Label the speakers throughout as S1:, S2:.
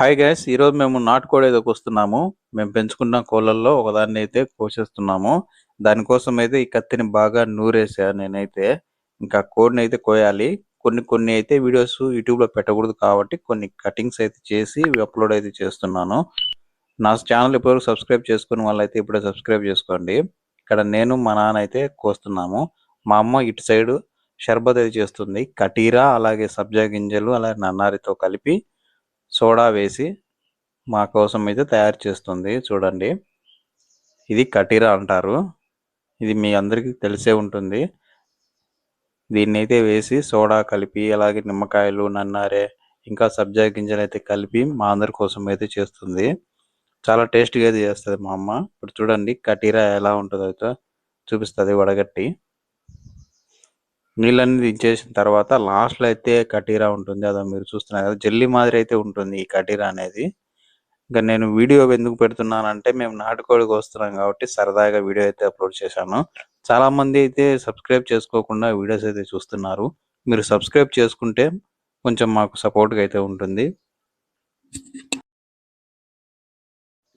S1: Hi guys ఈరోజు మేము నాటుకోడి అయితే కోస్తున్నాము మేము పెంచుకున్న కోళ్ళల్లో ఒకదాన్ని అయితే కోసేస్తున్నాము. దానికోసం అయితే ఈ కత్తిని బాగా నూరేసా నేనైతే. ఇంకా కోడిని అయితే కోయాలి. కొన్ని కొన్ని అయితే వీడియోస్ యూట్యూబ్లో పెట్టకూడదు కాబట్టి కొన్ని కటింగ్స్ అయితే చేసి అప్లోడ్ అయితే చేస్తున్నాను. నా ఛానల్ ఇప్పటివరకు సబ్స్క్రైబ్ చేసుకుని వాళ్ళైతే ఇప్పుడే సబ్స్క్రైబ్ చేసుకోండి. ఇక్కడ నేను మా నాన్న అయితే కోస్తున్నాము. మా అమ్మ ఇటు సైడ్ షర్బత్ అయితే చేస్తుంది. కటీరా అలాగే సబ్జా గింజలు అలాగే నన్నారితో కలిపి సోడా వేసి మా కోసం అయితే తయారు చేస్తుంది. చూడండి. ఇది కటీరా అంటారు. ఇది మీ అందరికీ తెలిసే ఉంటుంది. దీన్ని అయితే వేసి సోడా కలిపి అలాగే నిమ్మకాయలు నన్నారే ఇంకా సబ్జా గింజలు అయితే కలిపి మా అందరి కోసం అయితే చేస్తుంది. చాలా టేస్ట్గా అయితే చేస్తుంది మా అమ్మ. ఇప్పుడు చూడండి కటీరా ఎలా ఉంటుందో అయితే చూపిస్తుంది వడగట్టి. నీళ్ళన్నీ దించేసిన తర్వాత లాస్ట్లో అయితే కటీరా ఉంటుంది. అదో మీరు చూస్తున్నారు కదా జల్లి మాదిరి అయితే ఉంటుంది ఈ కటీరా అనేది. ఇంకా నేను వీడియో ఎందుకు పెడుతున్నానంటే మేము నాటుకోడికి వస్తున్నాం కాబట్టి సరదాగా వీడియో అయితే అప్లోడ్ చేశాను. చాలా మంది అయితే సబ్స్క్రైబ్ చేసుకోకుండా వీడియోస్ అయితే చూస్తున్నారు. మీరు సబ్స్క్రైబ్ చేసుకుంటే కొంచెం మాకు సపోర్ట్గా అయితే ఉంటుంది.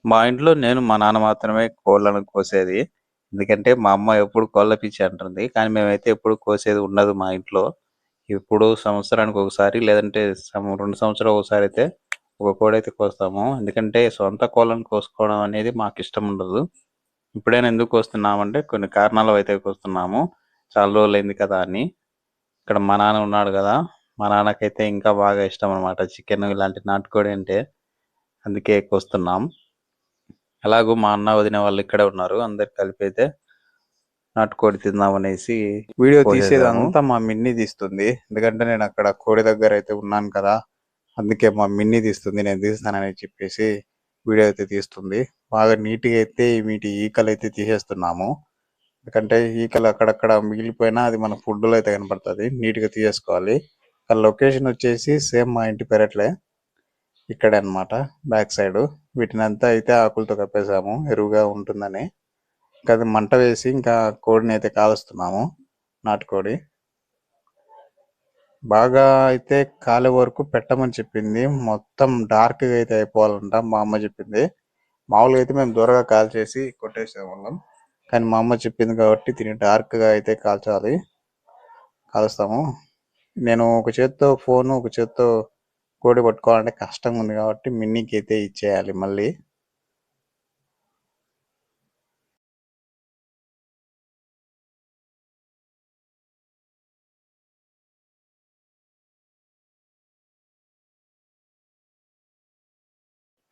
S1: మా ఇంట్లో నేను మా నాన్న మాత్రమే కోళ్ళను కోసేది. ఎందుకంటే మా అమ్మ ఎప్పుడు కోళ్ళ పిచ్చి అంటుంది. కానీ మేమైతే ఎప్పుడు కోసేది ఉండదు మా ఇంట్లో. ఇప్పుడు సంవత్సరానికి ఒకసారి లేదంటే రెండు సంవత్సరాలు ఒకసారి అయితే ఒక కోడి అయితే కోస్తాము. ఎందుకంటే సొంత కోళ్ళను కోసుకోవడం అనేది మాకు ఇష్టం ఉండదు. ఇప్పుడైనా ఎందుకు కోస్తున్నామంటే కొన్ని కారణాలు అయితే కోస్తున్నాము. చాలా రోజులు అయింది కదా అని. ఇక్కడ మా నాన్న ఉన్నాడు కదా. మా నాన్నకైతే ఇంకా బాగా ఇష్టం అనమాట చికెన్ ఇలాంటి నాటుకోడి అంటే అందుకే కోస్తున్నాం. అలాగూ మా అన్న వదిన వాళ్ళు ఇక్కడే ఉన్నారు అందరు కలిపి అయితే నాటుకోడి తిందాం అనేసి వీడియో తీసేది అంతా మా మిన్ని తీస్తుంది. ఎందుకంటే నేను అక్కడ కోడి దగ్గర అయితే ఉన్నాను కదా అందుకే మా మిన్ని తీస్తుంది నేను తీస్తానని చెప్పేసి వీడియో అయితే తీస్తుంది. బాగా నీట్గా అయితే వీటి ఈకలు అయితే తీసేస్తున్నాము. ఎందుకంటే ఈకలు అక్కడక్కడ మిగిలిపోయినా అది మన ఫుడ్లో అయితే కనపడుతుంది. నీట్గా తీసేసుకోవాలి. ఆ లొకేషన్ వచ్చేసి సేమ్ మా ఇంటి పెరట్లే ఇక్కడే అన్నమాట బ్యాక్ సైడ్. వీటిని అంతా అయితే ఆకులతో కప్పేసాము ఎరువుగా ఉంటుందని. ఇంకా అది మంట వేసి ఇంకా కోడిని అయితే కాలుస్తున్నాము నాటుకోడి. బాగా అయితే కాలే వరకు పెట్టమని చెప్పింది. మొత్తం డార్క్గా అయితే అయిపోవాలంట మా అమ్మ చెప్పింది. మామూలుగా అయితే మేము దూరగా కాల్ చేసి కొట్టేసేవాళ్ళం. కానీ మా అమ్మ చెప్పింది కాబట్టి దీన్ని డార్క్గా అయితే కాల్చాలి. కాలుస్తాము. నేను ఒక చేత్తో ఫోన్ ఒక చేత్తో కోడి పట్టుకోవాలంటే కష్టంగా ఉంది కాబట్టి మిన్నీకి అయితే ఇచ్చేయాలి మళ్ళీ.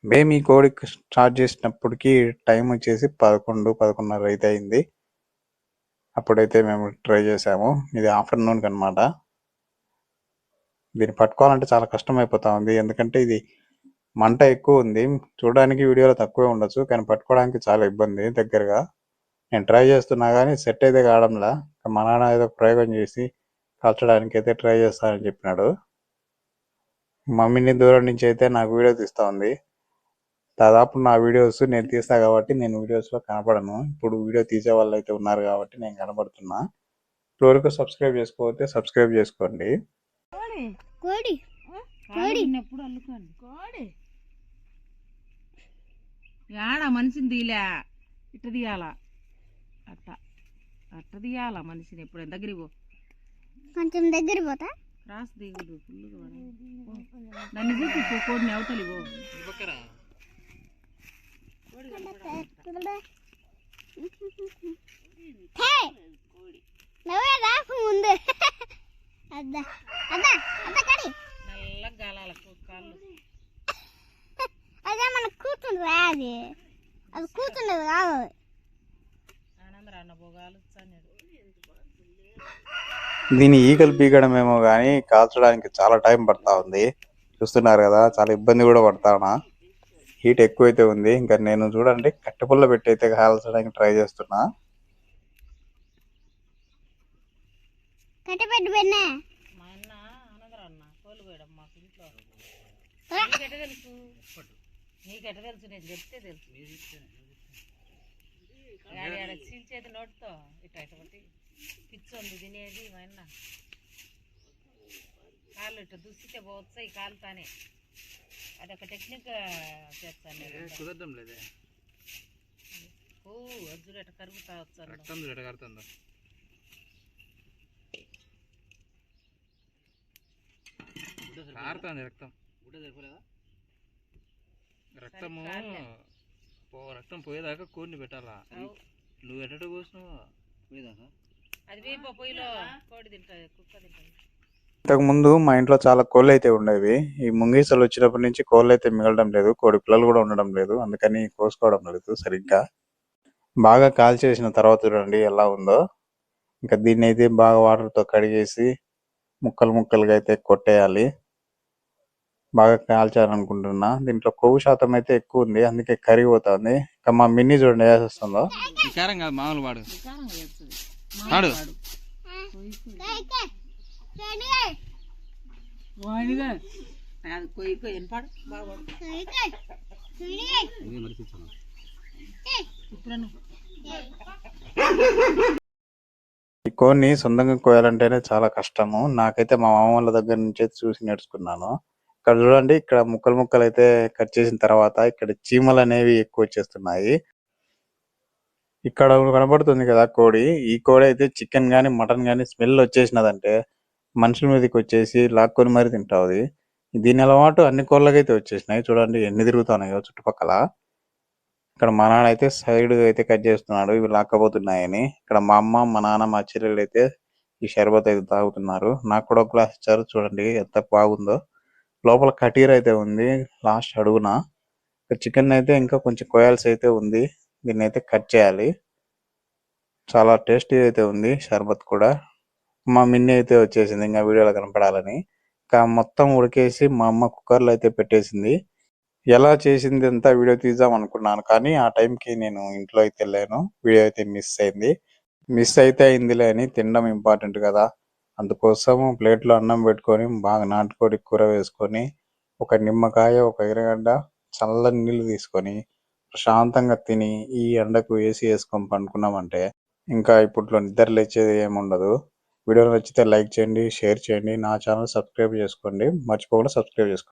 S1: మేము ఈ కోడి స్టార్ట్ చేసినప్పటికీ టైం వచ్చేసి పదకొండు పదకొండున్నర అయితే అయింది. అప్పుడైతే మేము ట్రై చేసాము. ఇది ఆఫ్టర్నూన్కి అనమాట దీన్ని పట్టుకోవాలంటే చాలా కష్టం అయిపోతా ఉంది. ఎందుకంటే ఇది మంట ఎక్కువ ఉంది. చూడడానికి వీడియోలో తక్కువే ఉండొచ్చు కానీ పట్టుకోవడానికి చాలా ఇబ్బంది దగ్గరగా. నేను ట్రై చేస్తున్నా కానీ సెట్ అయితే కావడంలా. మా నాన్న ఏదో ప్రయోగం చేసి కాల్చడానికి అయితే ట్రై చేస్తానని చెప్పినాడు. మమ్మీని దూరం నుంచి అయితే నాకు వీడియో తీస్తూ ఉంది. దాదాపు నా వీడియోస్ నేను తీస్తా కాబట్టి నేను వీడియోస్లో కనపడను. ఇప్పుడు వీడియో తీసే వాళ్ళు అయితే ఉన్నారు కాబట్టి నేను కనపడుతున్నా ఇప్పటివరకు సబ్స్క్రైబ్ చేసుకోకపోతే సబ్స్క్రైబ్ చేసుకోండి.
S2: కోడి
S3: కోడి
S2: కోడి ఎప్పుడు అల్లుకోండి కోడి యాడ మనిషిని తీయలే ఇట్ట తీయాల అట్ట అట్ట తీయాల మనిషిని ఎప్పుడు దగ్గరికి పో
S3: కొంచెం దగ్గర పోతా
S2: క్రాస్ దిగుడు ఫుల్గా దాన్ని చూపి పో కోడిని అవతలి పో
S3: హే! నువ్వే రాకు ముందు అదే మన కూతుండ్రా అది. అది కూతుండదు కాదు.
S1: దీని ఈగలు పీకడమేమో కానీ కాల్చడానికి చాలా టైం పడతా ఉంది. చూస్తున్నారు కదా చాలా ఇబ్బంది కూడా పడతానా హీట్ ఎక్కువైతే ఉంది. ఇంకా నేను చూడండి కట్టెపుల్ల పెట్టి అయితే కాల్చడానికి ట్రై చేస్తున్నా.
S3: కట్టెపెట్టు పెన్నే.
S2: మా అన్న ఆనందరా అన్న కోళ్ళు పోయడం మాకు ఇంట్లో. నీకెట్ట తెలుసు? నీకెట్ట తెలుసు? నేను చెప్తే తెలుసు. చీల్చేది నోటితో ఇట్ట ఇట్ట కొట్టి పిచ్చి ఉంది తినేది మా అన్న. కాళ్ళు ఇట్ట దుస్సితే పోవచ్చా ఈ కాలుతానే అదొక టెక్నిక్ చేస్తాను.
S4: కుదరడం లేదే.
S2: ఓ అజ్జులు ఎట్ట కరుగుతా వచ్చాను
S4: రక్తం చూడు ఎట్ట కారుతుందో కారుతుంది రక్తం. రక్తము రక్తం పోయేదాకా కోడిని పెట్టాలా. నువ్వు ఎట్ట కోసినావు
S2: అది వేప పొయ్యిలో కోడి తింటుంది కుక్క తింటుంది.
S1: ఇంతకు ముందు మా ఇంట్లో చాలా కోళ్ళు అయితే ఉండేవి. ఈ ముంగీసలు వచ్చినప్పటి నుంచి కోళ్ళు అయితే మిగలడం లేదు కోడి పిల్లలు కూడా ఉండడం లేదు. అందుకని కోసుకోవడం లేదు సరిగ్గా. బాగా కాల్చేసిన తర్వాత చూడండి ఎలా ఉందో. ఇంకా దీన్ని అయితే బాగా వాటర్తో కడిగేసి ముక్కలు ముక్కలుగా అయితే కొట్టేయాలి. బాగా కాల్చాలనుకుంటున్నా దీంట్లో కొవ్వు శాతం అయితే ఎక్కువ ఉంది. అందుకే కరిగిపోతుంది ఇంకా మా మిన్ని చూడండి వేసేస్తుందో
S4: వికారం కాదు మామూలు వాడు.
S1: ఈ కోడిని సొంతంగా కోయాలంటేనే చాలా కష్టము. నాకైతే మా మామ వాళ్ళ దగ్గర నుంచే చూసి నేర్చుకున్నాను. ఇక్కడ చూడండి ఇక్కడ ముక్కలు ముక్కలు అయితే కట్ చేసిన తర్వాత ఇక్కడ చీమలు అనేవి ఎక్కువ వచ్చేస్తున్నాయి. ఇక్కడ కనబడుతుంది కదా కోడి. ఈ కోడి అయితే చికెన్ కానీ మటన్ గాని స్మెల్ వచ్చేసినదంటే మనుషుల మీదకి వచ్చేసి లాక్కొని మరి తింటాది. దీని అలవాటు అన్ని కోళ్ళకైతే వచ్చేసినాయి. చూడండి ఎన్ని తిరుగుతున్నాయో చుట్టుపక్కల. ఇక్కడ మా నాన్న అయితే సైడ్ అయితే కట్ చేస్తున్నాడు. ఇవి లాక్కపోతున్నాయని. ఇక్కడ మా అమ్మ మా నాన్న మా చెల్లెలు అయితే ఈ షర్బత్ అయితే తాగుతున్నారు. నాకు కూడా ఒక గ్లాస్ ఇచ్చారు. చూడండి ఎంత బాగుందో. లోపల కటీర్ అయితే ఉంది లాస్ట్ అడుగున. చికెన్ అయితే ఇంకా కొంచెం కోయాల్సి అయితే ఉంది దీన్ని అయితే కట్ చేయాలి. చాలా టేస్టీ అయితే ఉంది షర్బత్ కూడా. మా మిన్ని అయితే వచ్చేసింది ఇంకా వీడియోలో కనపడాలని. ఇంకా మొత్తం ఉడికేసి మా అమ్మ కుక్కర్లో అయితే పెట్టేసింది. ఎలా చేసింది అంతా వీడియో తీద్దాం అనుకున్నాను కానీ ఆ టైంకి నేను ఇంట్లో అయితే లేను వీడియో అయితే మిస్ అయింది. మిస్ అయితే అయిందిలే అని తినడం ఇంపార్టెంట్ కదా. అందుకోసం ప్లేట్లో అన్నం పెట్టుకొని బాగా నాటుకోడి కూర వేసుకొని ఒక నిమ్మకాయ ఒక ఎర్రగడ్డ చల్లని నీళ్ళు తీసుకొని ప్రశాంతంగా తిని ఈ ఎండకు ఏసీ వేసుకొని పండుకున్నామంటే ఇంకా ఇప్పట్లో నిద్ర లేచేది ఏముండదు. వీడియో నచ్చితే లైక్ చేయండి షేర్ చేయండి. నా ఛానల్ సబ్స్క్రైబ్ చేసుకోండి. మర్చిపోకుండా సబ్స్క్రైబ్ చేసుకోండి.